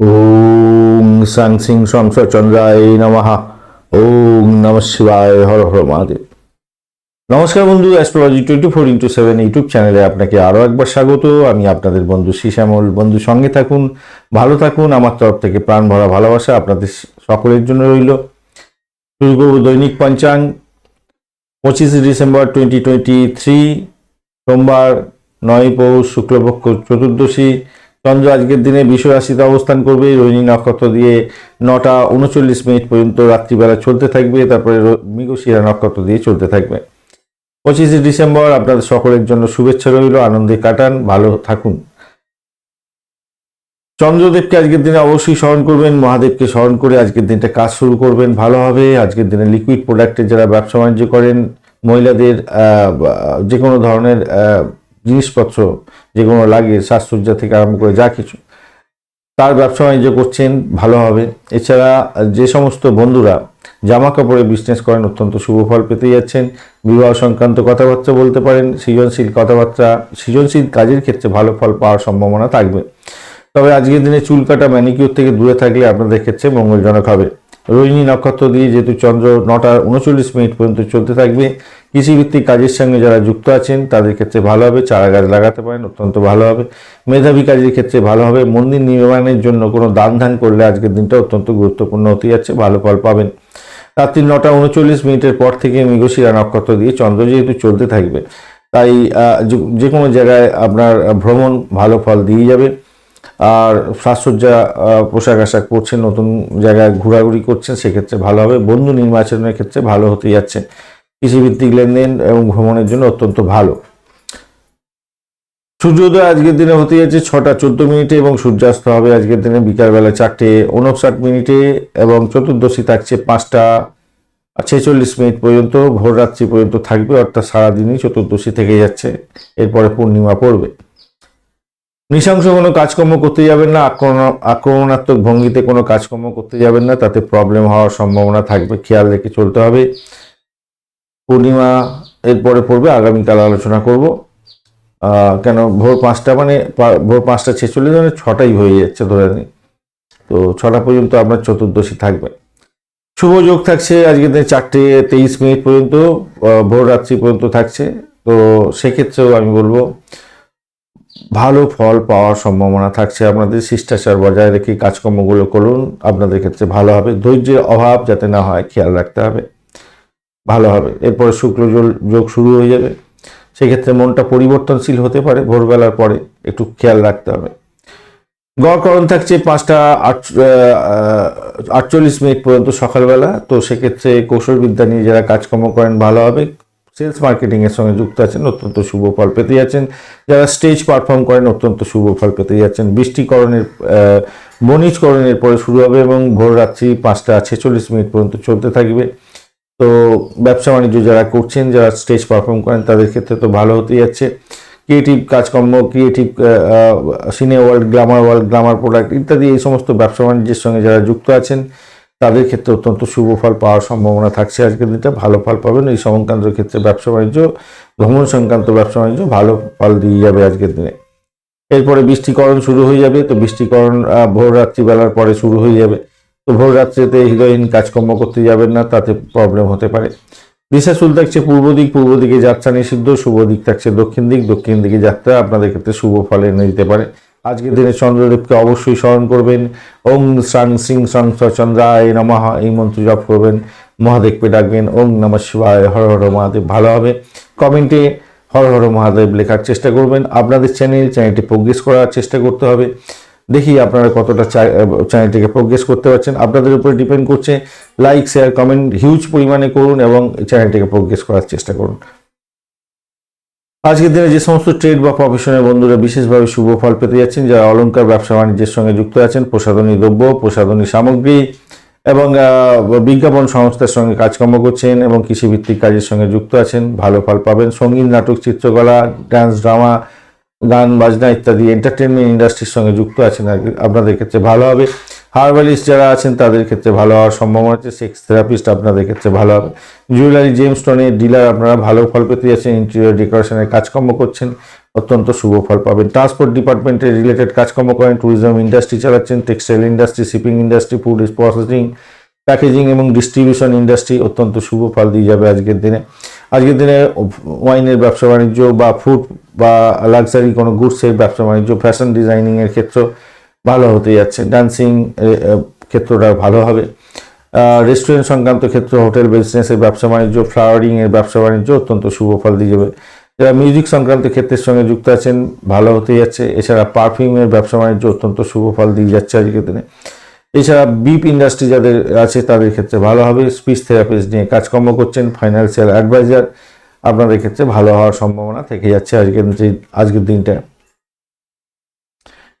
ওং সাং সিং সং চন্দ্রায় নমঃ। ওং নম শিবায় হর হর মহাদেব। নমস্কার বন্ধু astrology twenty four into seven YouTube চ্যানেলে আপনাকে আরও একবার স্বাগত। আমি আপনাদের বন্ধু শ্যামল। বন্ধু, সঙ্গে থাকুন, ভালো থাকুন। আমার তরফ থেকে প্রাণ ভরা ভালোবাসা আপনাদের সকলের জন্য রইল। শুরু করব দৈনিক পঞ্চাং। পঁচিশে ডিসেম্বর টোয়েন্টি টোয়েন্টি থ্রি সোমবার নয় পৌষ, শুক্লপক্ষ চতুর্দশী। চন্দ্র আজকের দিনে রাশিতে অবস্থান করবে। রোহিণী নক্ষত্র দিয়ে নটা উনচল্লিশ মিনিট পর্যন্ত রাত্রিবেলা চলতে থাকবে। তারপরে মৃগশিরা নক্ষত্র দিয়ে চলতে থাকবে। পঁচিশে ডিসেম্বর আপনাদের সকলের জন্য শুভেচ্ছা রইল। আনন্দে কাটান। ভালো থাকুন। চন্দ্রদেবকে আজকের দিনে অবশ্যই স্মরণ করবেন। মহাদেবকে স্মরণ করে আজকের দিনটা কাজ শুরু করবেন। ভালো হবে। আজকের দিনে লিকুইড প্রোডাক্টের যারা ব্যবসা বাণিজ্য করেন, মহিলাদের যে কোনো ধরনের জিনিসপত্র যেগুলো লাগে সাজসজ্জা থেকে আরম্ভ করে যা কিছু। তার ব্যবসা বাণিজ্য করছেন, ভালো হবে। এছাড়া যে সমস্ত বন্ধুরা জামা কাপড়ে বিজনেস করেন, অত্যন্ত শুভ ফল পেতে যাচ্ছেন। বিবাহ সংক্রান্ত কথাবার্তা বলতে পারেন, সৃজনশীল কথাবার্তা, সৃজনশীল কাজের ক্ষেত্রে ভালো ফল পাওয়ার সম্ভাবনা থাকবে। তবে আজকের দিনে চুল কাটা ম্যানিকিউর থেকে দূরে থাকলে আপনাদের ক্ষেত্রে মঙ্গলজনক হবে। রোহিণী নক্ষত্র দিয়ে যেহেতু চন্দ্র নটা উনচল্লিশ মিনিট পর্যন্ত চলতে থাকবে, কৃষিভিত্তিক কাজের সঙ্গে যারা যুক্ত আছেন, তাদের ক্ষেত্রে ভালো হবে চারা গাছ লাগাতে পারেন, অত্যন্ত ভালো হবে। মেধাবী কাজের ক্ষেত্রে ভালো হবে, মন্দির নির্মাণের জন্য কোনো দান ধান করলে আজকের দিনটা অত্যন্ত গুরুত্বপূর্ণ হতে যাচ্ছে, ভালো ফল পাবেন। রাত্রি নটা উনচল্লিশ মিনিটের পর থেকে মৃগশিরা নক্ষত্র দিয়ে চন্দ্র যেহেতু চলতে থাকবে, তাই যে- কোনো জায়গায় আপনার ভ্রমণ ভালো ফল দিয়ে যাবে। আর সাজসজ্জা পোশাক আশাক পরছেন, নতুন জায়গায় ঘোরাঘুরি করছেন, সেক্ষেত্রে ভালো হবে। বন্ধু নির্বাচনের ক্ষেত্রে ভালো হতে যাচ্ছে। কৃষিভিত্তিক লেনদেন এবং ভ্রমণের জন্য অত্যন্ত ভালো। সূর্যোদয় আজকের দিনে হতে যাচ্ছে ছটা চোদ্দ মিনিটে এবং সূর্যাস্ত হবে আজকের দিনে বিকালবেলা চারটে উনষাট মিনিটে এবং চতুর্দশী থাকছে পাঁচটা ছেচল্লিশ মিনিট পর্যন্ত। ভোররাত্রি পর্যন্ত থাকবে, অর্থাৎ সারাদিনই চতুর্দশী থেকে যাচ্ছে। এরপরে পূর্ণিমা পড়বে। নৃশংস কোনো কাজকর্ম করতে যাবেন না, আক্রমণ, আক্রমণাত্মক ভঙ্গিতে কোনো কাজকর্ম করতে যাবেন না, তাতে প্রবলেম হওয়ার সম্ভাবনা থাকবে, খেয়াল রেখে চলতে হবে। পূর্ণিমা এরপরে পড়বে আগামীকাল আলোচনা করব। কেন ভোর পাঁচটা মানে ভোর পাঁচটা ছেচল্লিশ মানে ছটাই হয়ে যাচ্ছে ধরে নিই তো ছটা পর্যন্ত আপনার চতুর্দশী থাকবে। শুভ যোগ থাকছে, আজকের দিনে চারটে তেইশ মিনিট পর্যন্ত ভোর রাত্রি পর্যন্ত থাকছে। তো সেক্ষেত্রেও আমি বলব ভালো ফল পাওয়ার সম্ভাবনা থাকছে আপনাদের, শিষ্টাচার বজায় রেখে কাজকর্মগুলো করুন, আপনাদের ক্ষেত্রে ভালো হবে। ধৈর্যের অভাব যাতে না হয়, খেয়াল রাখতে হবে। ভালো হবে। এরপরে শুক্র যোগ শুরু হয়ে যাবে। সেক্ষেত্রে মনটা পরিবর্তনশীল হতে পারে, ভোরবেলার পরে একটু খেয়াল রাখতে হবে। গড়করণ থাকছে পাঁচটা আট- আটচল্লিশ মিনিট পর্যন্ত সকালবেলা। তো সেক্ষেত্রে কৌশলবিদ্যা নিয়ে যারা কাজকর্ম করেন, ভালো হবে। সেলস মার্কেটিং এর সঙ্গে যুক্ত আছেন, অত্যন্ত শুভ ফল পেতে যাচ্ছেন। যারা স্টেজ পারফর্ম করেন, অত্যন্ত শুভ ফল পেতে যাচ্ছেন। বৃষ্টিকরণের বণিজকরণের পরে শুরু হবে এবং ভোর রাত্রি পাঁচটা ছেচল্লিশ মিনিট পর্যন্ত চলতে থাকবে। তো ব্যবসা বাণিজ্য যারা করছেন, যারা স্টেজ পারফর্ম করেন, তাদের ক্ষেত্রে তো ভালো হতে যাচ্ছে। ক্রিয়েটিভ কাজকর্ম creative cine world glamour world glamour product ইত্যাদি এই সমস্ত ব্যবসা বাণিজ্যের সঙ্গে যারা যুক্ত আছেন তাদের ক্ষেত্রে অত্যন্ত শুভ ফল পাওয়ার সম্ভাবনা থাকছে আজকের দিনটা। ভালো ফল পাবেন। এই সংক্রান্ত ক্ষেত্রে ব্যবসা বাণিজ্য, ভ্রমণ সংক্রান্ত ব্যবসা বাণিজ্য ভালো ফল দিয়ে যাবে আজকের দিনে। এরপরে বৃষ্টিকরণ শুরু হয়ে যাবে। তো বৃষ্টিকরণ ভোর রাত্রিবেলার পরে শুরু হয়ে যাবে। তো ভোর রাত্রিতে হিরোইন কাজকর্ম করতে যাবেন না, তাতে প্রবলেম হতে পারে। দিশা চুল থাকছে পূর্ব দিক। পূর্ব দিকে যাত্রা নিষিদ্ধ, শুভ দিক থাকছে দক্ষিণ দিক। দক্ষিণ দিকে যাত্রা আপনাদের ক্ষেত্রে শুভ ফল এনে দিতে পারে। আজকের দিনে চন্দ্রদেবকে অবশ্যই স্মরণ করবেন। ওং সাং সিং সং চন্দ্রায় নমঃ। এই মন্ত্র জপ করবেন। মহাদেবকে ডাকবেন। ওং নমঃ শিবায়। হর হর মহাদেব। ভালো হবে। কমেন্টে হর হর মহাদেব লেখার চেষ্টা করবেন। আপনাদের চ্যানেল, চ্যানেলটি প্রোগ্রেস করার চেষ্টা করতে হবে। দেখি আপনারা কতটা চ্যানেলটিকে প্রোগ্রেস করতে পারছেন। আপনাদের উপরে ডিপেন্ড করছে। লাইক শেয়ার কমেন্ট হিউজ পরিমাণে করুন এবং চ্যানেলটিকে প্রোগ্রেস করার চেষ্টা করুন। আজকের দিনে যে সমস্ত ট্রেড বা প্রফেশনের বন্ধুরা বিশেষভাবে শুভ ফল পেতে যাচ্ছেন, যারা অলংকার, ব্যবসা, বাণিজ্যের সঙ্গে যুক্ত আছেন, প্রসাধনী দ্রব্য, প্রসাধনী সামগ্রী এবং বিজ্ঞাপন সংস্থার সঙ্গে কাজকর্ম করছেন এবং কৃষিভিত্তিক কাজের সঙ্গে যুক্ত আছেন, ভালো ফল পাবেন, সংগীত, নাটক, চিত্রকলা ডান্স ড্রামা গান, বাজনা ইত্যাদি এন্টারটেনমেন্ট ইন্ডাস্ট্রির সঙ্গে যুক্ত আছেন আপনাদের ক্ষেত্রে ভালো হবে। হার্বালিস্ট যারা আছেন, তাদের ক্ষেত্রে ভালো হওয়ার সম্ভাবনা আছে। সেক্স থেরাপিস্ট আপনাদের ক্ষেত্রে ভালো হবে। জুয়েলারি জেমস্টোনের ডিলার আপনারা ভালো ফল পেতে যাচ্ছেন। ইন্টেরিয়র ডেকোরেশনের কাজকর্ম করছেন। অত্যন্ত শুভ ফল পাবেন। ট্রান্সপোর্ট ডিপার্টমেন্টের রিলেটেড কাজকর্ম করেন। ট্যুরিজম ইন্ডাস্ট্রি চালাচ্ছেন। Textile industry, shipping industry, food processing, packaging এবং ডিস্ট্রিবিউশন ইন্ডাস্ট্রি অত্যন্ত শুভ ফল দিয়ে যাবে আজকের দিনে। আজকের দিনে ওয়াইনের ব্যবসা বাণিজ্য বা ফুড বা লাক্সারি কোনো গুডসের ব্যবসা বাণিজ্য ফ্যাশন ডিজাইনিংয়ের ক্ষেত্র ভালো হতে যাচ্ছে। ডান্সিং ক্ষেত্রটা ভালো হবে। রেস্টুরেন্ট সংক্রান্ত ক্ষেত্র হোটেল বিজনেসের ব্যবসা বাণিজ্য ফ্লাওয়ারিংয়ের ব্যবসা বাণিজ্য অত্যন্ত শুভ ফল দিয়ে যাবে। যারা মিউজিক সংক্রান্ত ক্ষেত্রের সঙ্গে যুক্ত আছেন, ভালো হতে যাচ্ছে। এছাড়া পারফিউমের ব্যবসা বাণিজ্য অত্যন্ত শুভ ফল দিয়ে যাচ্ছে আজকের দিনে। এছাড়া বিপ ইন্ডাস্ট্রি যাদের আছে, তাদের ক্ষেত্রে ভালো হবে। স্পিচ থেরাপিস্ট নিয়ে কাজকর্ম করছেন ফাইন্যান্সিয়াল অ্যাডভাইজার আপনাদের ক্ষেত্রে ভালো হওয়ার সম্ভাবনা থেকে যাচ্ছে আজকের আজকের দিনটা।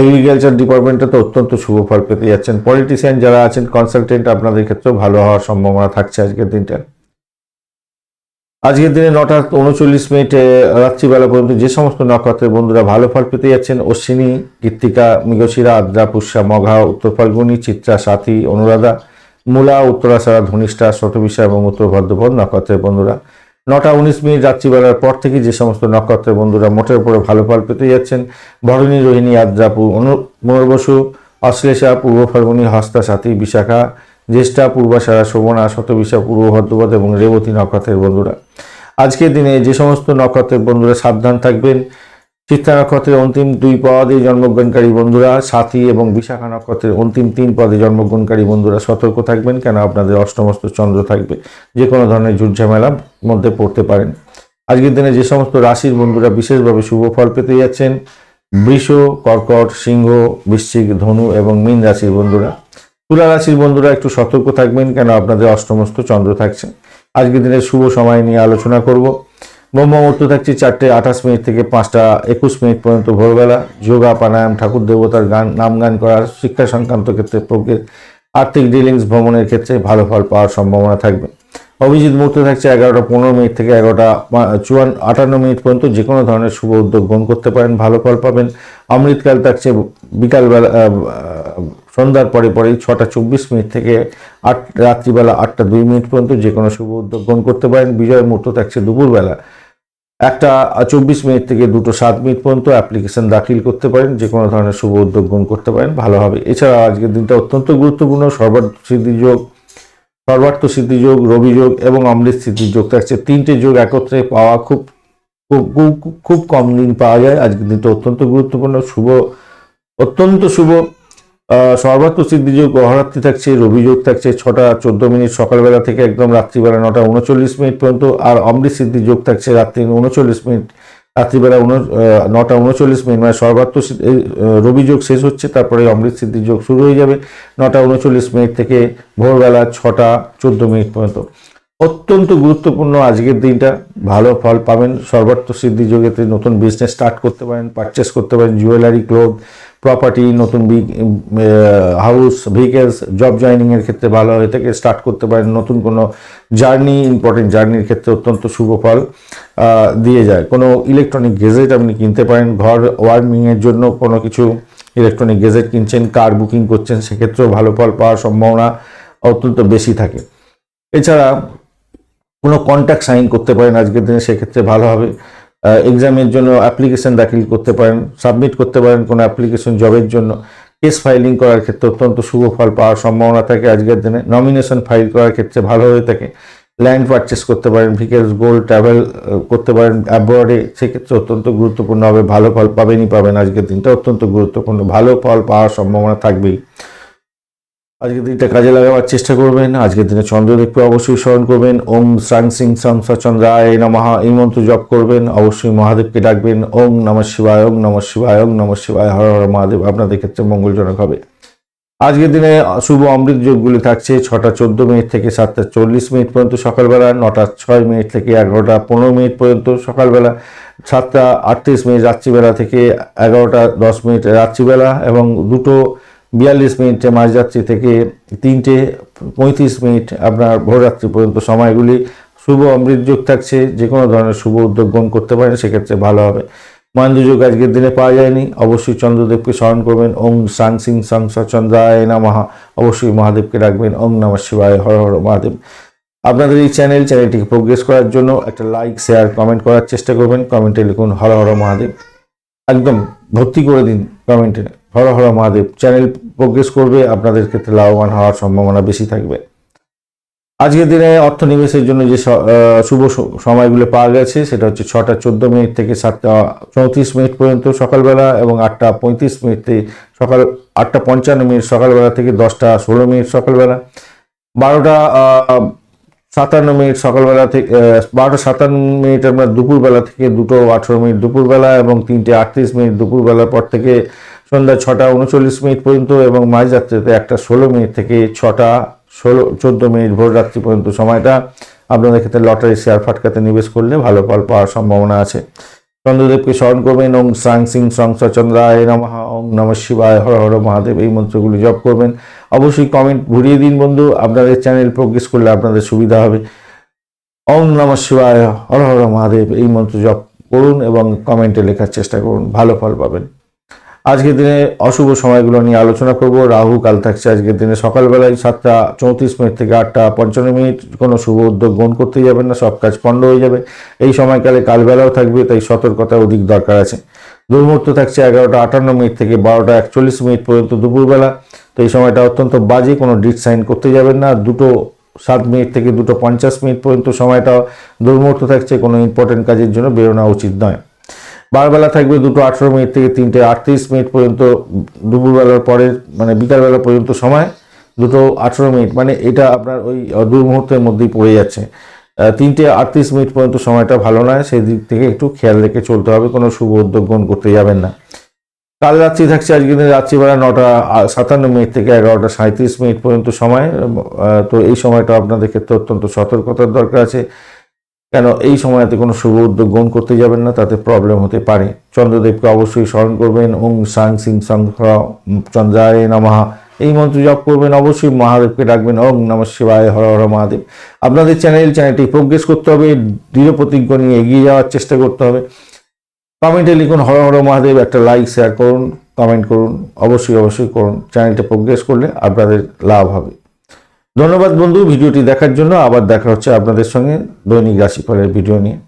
এগ্রিকালচার ডিপার্টমেন্টে তো অত্যন্ত শুভ ফল পেতে যাচ্ছেন। পলিটিশিয়ান যারা আছেন কনসালটেন্ট আপনাদের ক্ষেত্রেও ভালো হওয়ার সম্ভাবনা থাকছে আজকের দিনটা আজকের দিনে নটা উনচল্লিশ মিনিটে রাত্রিবেলা পর্যন্ত যে সমস্ত নক্ষত্রের বন্ধুরা ভালো ফল পেতে যাচ্ছেন, অশ্বিনী কৃত্তিকা মৃগশিরা আদ্রা পুষ্যা মঘা উত্তর ফাল্গুনী চিত্রা, সাথী, অনুরাধা, মূলা, উত্তরাশারা, ধনিষ্ঠা, শতবিশা এবং উত্তর ভদ্রপদ নক্ষত্রের বন্ধুরা। নটা উনিশ মিনিট রাত্রিবেলার পর থেকে যে সমস্ত নক্ষত্রের বন্ধুরা মোটের উপরে ভালো ফল পেতে যাচ্ছেন, ভরণী, রোহিণী, আদ্রা, পু- পুনর্বসু অশ্লেষা, পূর্ব ফাল্গুনী, হস্তা, সাথী, বিশাখা, জ্যেষ্ঠা পূর্বাশারা শোভনা, শতবিশা, পূর্ব ভদ্রপদ এবং রেবতী নক্ষত্রের বন্ধুরা। আজকের দিনে যে সমস্ত নক্ষত্রের বন্ধুরা সাবধান থাকবেন চিত্তা নক্ষত্রের অন্তিম দুই পদে জন্মগ্রহণকারী বন্ধুরা, সাথী এবং বিশাখা নক্ষত্রের অন্তিম তিন পদে জন্মগ্রহণকারী বন্ধুরা সতর্ক থাকবেন কেন আপনাদের অষ্টমস্ত চন্দ্র থাকবে। যে কোনো ধরনের ঝুটঝামেলার মধ্যে পড়তে পারেন। আজকের দিনে যে সমস্ত রাশির বন্ধুরা বিশেষভাবে শুভ ফল পেতে যাচ্ছেন, বৃষ, কর্কট, সিংহ, বৃশ্চিক, ধনু এবং মীন রাশির বন্ধুরা। তুলা রাশির বন্ধুরা একটু সতর্ক থাকবেন কেন আপনাদের অষ্টমস্ত চন্দ্র থাকছে। আজকের দিনের শুভ সময় নিয়ে আলোচনা করব। ব্রহ্ম মুহূর্ত থাকছে চারটে আঠাশ মিনিট থেকে পাঁচটা একুশ মিনিট পর্যন্ত ভোরবেলা। যোগা, প্রাণায়াম, ঠাকুর দেবতার গান, নাম গান করার শিক্ষা সংক্রান্ত ক্ষেত্রে প্রকৃত আর্থিক ডিলিংস ভ্রমণের ক্ষেত্রে ভালো ফল পাওয়ার সম্ভাবনা থাকবে। অভিজিৎ মুহূর্ত থাকছে এগারোটা পনেরো মিনিট থেকে এগারোটা চুয়ান্ন আটান্ন মিনিট পর্যন্ত যে কোনো ধরনের শুভ উদ্যোগ গ্রহণ করতে পারেন, ভালো ফল পাবেন। অমৃতকাল থাকছে বিকালবেলা সন্ধ্যার পরে পরেই ছটা চব্বিশ মিনিট থেকে আট, রাত্রিবেলা আটটা দুই মিনিট পর্যন্ত যে কোনো শুভ উদ্যোগ গ্রহণ করতে পারেন। বিজয় মুহূর্ত থাকছে দুপুরবেলা একটা চব্বিশ মিনিট থেকে দুটো সাত মিনিট পর্যন্ত অ্যাপ্লিকেশন দাখিল করতে পারেন, যে কোনো ধরনের শুভ উদ্যোগ গ্রহণ করতে পারেন, ভালো হবে। এছাড়া আজকের দিনটা অত্যন্ত গুরুত্বপূর্ণ সর্বার্থ সিদ্ধি যোগ সর্বার্থ সিদ্ধি রবিযোগ এবং অমৃত সিদ্ধির যোগ থাকছে তিনটে যোগ একত্রে পাওয়া খুব খুব কম দিন পাওয়া যায়। আজকের দিনটা অত্যন্ত গুরুত্বপূর্ণ, শুভ, অত্যন্ত শুভ। সর্বাত্ম সিদ্ধিযোগ অহরাত্রি থাকছে, রবিযোগ থাকছে, ছটা চোদ্দ মিনিট সকালবেলা থেকে একদম রাত্রিবেলা নটা উনচল্লিশ মিনিট পর্যন্ত, আর অমৃত সিদ্ধি যোগ থাকছে রাত্রি উনচল্লিশ মিনিট, রাত্রিবেলা উন নটা উনচল্লিশ মিনিট মানে সর্বাত্ম রবিযোগ শেষ হচ্ছে, তারপরে অমৃত সিদ্ধি যোগ শুরু হয়ে যাবে নটা উনচল্লিশ মিনিট থেকে ভোরবেলা ছটা চোদ্দ মিনিট পর্যন্ত। অত্যন্ত গুরুত্বপূর্ণ আজকের দিনটা, ভালো ফল পাবেন সর্বার্থ সিদ্ধি যোগেতে নতুন বিজনেস স্টার্ট করতে পারেন পারচেস করতে পারেন জুয়েলারি ক্লোথ প্রপার্টি নতুন হাউস ভেহিকেলস জব জয়নিং এর ক্ষেত্রে ভালো হয়ে থাকে স্টার্ট করতে পারেন, নতুন কোনো জার্নি ইম্পর্টেন্ট জার্নির ক্ষেত্রে অত্যন্ত শুভ ফল দিয়ে যায়। কোনো ইলেকট্রনিক গেজেট আপনি কিনতে পারেন, ঘর ওয়ার্মিংয়ের জন্য কোনো কিছু ইলেকট্রনিক গেজেট কিনছেন কার বুকিং করছেন, সেক্ষেত্রেও ভালো ফল পাওয়ার সম্ভাবনা অত্যন্ত বেশি থাকে। এছাড়া কোনো কন্ট্যাক্ট সাইন করতে পারেন, আজকের দিনে সেক্ষেত্রে ভালো হবে। এক্সামের জন্য অ্যাপ্লিকেশন দাখিল করতে পারেন সাবমিট করতে পারেন কোনো অ্যাপ্লিকেশন জবের জন্য। কেস ফাইলিং করার ক্ষেত্রে অত্যন্ত শুভ ফল পাওয়ার সম্ভাবনা থাকে আজকের দিনে। নমিনেশন ফাইল করার ক্ষেত্রে ভালো হয়ে থাকে। ল্যান্ড পারচেস করতে পারেন ভিকেলস গোল্ড ট্রাভেল করতে পারেন অ্যাব্রডে সেক্ষেত্রে অত্যন্ত গুরুত্বপূর্ণ হবে, ভালো ফল পাবেনই পাবেন আজকের দিনটা। অত্যন্ত গুরুত্বপূর্ণ, ভালো ফল পাওয়ার সম্ভাবনা থাকবেই। আজকের দিনটা কাজে লাগাবার চেষ্টা করবেন। আজকের দিনে চন্দ্র চন্দ্রদেবকে অবশ্যই স্মরণ করবেন। ওম শ্রাং সিং সংসা চন্দ্রায় নমঃ। এই মন্ত্র জপ করবেন। অবশ্যই মহাদেবকে ডাকবেন। ওম নম শিবায়, ওম নম শিবায়, ওম নম শিবায়। হর হর মহাদেব। আপনাদের ক্ষেত্রে মঙ্গলজনক হবে। আজকের দিনে শুভ অমৃত যোগগুলি থাকছে ছটা চোদ্দ মিনিট থেকে সাতটা চল্লিশ মিনিট পর্যন্ত সকালবেলা, নটা ছয় মিনিট থেকে এগারোটা পনেরো মিনিট পর্যন্ত সকালবেলা, সাতটা আটত্রিশ মিনিট রাত্রিবেলা থেকে এগারোটা দশ মিনিট রাত্রিবেলা এবং দুটো বিয়াল্লিশ মিনিটে মাঝরাত্রি থেকে তিনটে পঁয়ত্রিশ মিনিট আপনার ভোররাত্রি পর্যন্ত সময়গুলি শুভ অমৃত যোগ থাকছে যে কোনো ধরনের শুভ উদ্যোগ গ্রহণ করতে পারেন, সেক্ষেত্রে ভালো হবে। মহেন্দ্র যোগ আজকের দিনে পাওয়া যায়নি, অবশ্যই চন্দ্রদেবকে স্মরণ করবেন ওং সাং সিং সং স চন্দ্রায় নমঃ। অবশ্যই মহাদেবকে রাখবেন ওং নম শিবায়, হর হর মহাদেব। আপনাদের এই চ্যানেল, চ্যানেলটিকে প্রোগ্রেস করার জন্য একটা লাইক শেয়ার কমেন্ট করার চেষ্টা করবেন কমেন্টে লিখুন হর হর মহাদেব। একদম ভর্তি করে দিন কমেন্টে হর হর মহাদেব চ্যানেল প্রোগ্রেস করবে, আপনাদের ক্ষেত্রে লাভবান হওয়ার সম্ভাবনা বেশি থাকবে। আজকের দিনে অর্থ নিবেশের জন্য যে শুভ সময়গুলো পাওয়া গেছে, সেটা হচ্ছে ছটা চোদ্দ মিনিট থেকে সাতটা চৌত্রিশ মিনিট পর্যন্ত সকালবেলা এবং আটটা পঁয়ত্রিশ মিনিট সকাল, আটটা পঞ্চান্ন মিনিট সকালবেলা থেকে দশটা ষোলো মিনিট সকালবেলা, বারোটা সাতান্ন মিনিট সকালবেলা থেকে বারোটা সাতান্ন মিনিট আপনার দুপুরবেলা থেকে দুটো আঠেরো মিনিট দুপুরবেলা এবং তিনটে আটত্রিশ মিনিট দুপুরবেলার পর থেকে সন্ধ্যা ছটা উনচল্লিশ মিনিট পর্যন্ত এবং মাঝরাত্রিতে একটা ষোলো মিনিট থেকে ছটা ষোলো চোদ্দ মিনিট ভোর রাত্রি পর্যন্ত সময়টা আপনাদের ক্ষেত্রে লটারি শেয়ার ফাটকাতে নিবেশ করলে ভালো ফল পাওয়ার সম্ভাবনা আছে। চন্দ্রদেবকে স্মরণ করবেন ওং সাং সিং সংস চন্দ্রায় নমঃ ওং নম শিবায়, হর হর মহাদেব, এই মন্ত্রগুলি জপ করবেন। অবশ্যই কমেন্ট ঘুরিয়ে দিন বন্ধু, আপনাদের চ্যানেল প্রোগ্রেস করলে আপনাদের সুবিধা হবে। ওং নম শিবায়, হর হর মহাদেব, এই মন্ত্র জপ করুন এবং কমেন্টে লেখার চেষ্টা করুন, ভালো ফল পাবেন। আজকের দিনে অশুভ সময়গুলো নিয়ে আলোচনা করব। রাহু কাল থাকছে আজকের দিনে সকালবেলায় সাতটা চৌত্রিশ মিনিট থেকে আটটা পঞ্চান্ন মিনিট। কোনো শুভ উদ্যোগ গ্রহণ করতে যাবেন না, সব কাজ পণ্ড হয়ে যাবে। এই সময়কালে কালবেলাও থাকবে, তাই সতর্কতা অধিক দরকার আছে। দুর্মুহূর্ত থাকছে এগারোটা আটান্ন মিনিট থেকে বারোটা একচল্লিশ মিনিট পর্যন্ত দুপুরবেলা। তো এই সময়টা অত্যন্ত বাজে, কোনো ডিট সাইন করতে যাবেন না। দুটো সাত মিনিট থেকে দুটো পঞ্চাশ মিনিট পর্যন্ত সময়টা দুর্মুহূর্ত থাকছে, কোনো ইম্পর্টেন্ট কাজের জন্য বেরোনো উচিত নয়। বারবেলা থাকবে দুটো আঠেরো মিনিট থেকে তিনটে আটত্রিশ মিনিট পর্যন্ত, দুপুরবেলার পরে মানে বিকালবেলা পর্যন্ত সময়, দুটো আঠেরো মিনিট। মানে এটা আপনার ওই দু দুর্মুহূর্তের মধ্যেই পড়ে যাচ্ছে। তিনটে আটত্রিশ মিনিট পর্যন্ত সময়টা ভালো নয়, সেই দিক থেকে একটু খেয়াল রেখে চলতে হবে, কোনো শুভ উদ্যোগ গ্রহণ করতে যাবেন না। কাল রাত্রি থাকছে, আজকে দিনে রাত্রিবেলা নটা সাতান্ন মিনিট থেকে এগারোটা সাঁত্রিশ মিনিট পর্যন্ত সময় তো এই সময়টা আপনাদের ক্ষেত্রে অত্যন্ত সতর্কতার দরকার আছে। কেন এই সময়তে কোনো শুভ উদ্যোগ গ্রহণ করতে যাবেন না? তাতে প্রবলেম হতে পারে। চন্দ্রদেবকে অবশ্যই স্মরণ করবেন। ওং সাং সিং সং চন্দ্রায় নমঃ। এই মন্ত্র জপ করবেন। অবশ্যই মহাদেবকে ডাকবেন। ওং নম শিবায় হর হর মহাদেব। আপনাদের চ্যানেল চ্যানেলটি প্রোগ্রেস করতে হবে। দৃঢ় প্রতিজ্ঞ নিয়ে এগিয়ে যাওয়ার চেষ্টা করতে হবে। কমেন্টে লিখুন হর হর মহাদেব। একটা লাইক শেয়ার করুন। কমেন্ট করুন। অবশ্যই অবশ্যই করুন। চ্যানেলটা প্রোগ্রেস করলে আপনাদের লাভ হবে। ধন্যবাদ বন্ধু ভিডিওটি দেখার জন্য। আবার দেখা হচ্ছে আপনাদের সঙ্গে দৈনিক রাশিফলের ভিডিও নিয়ে।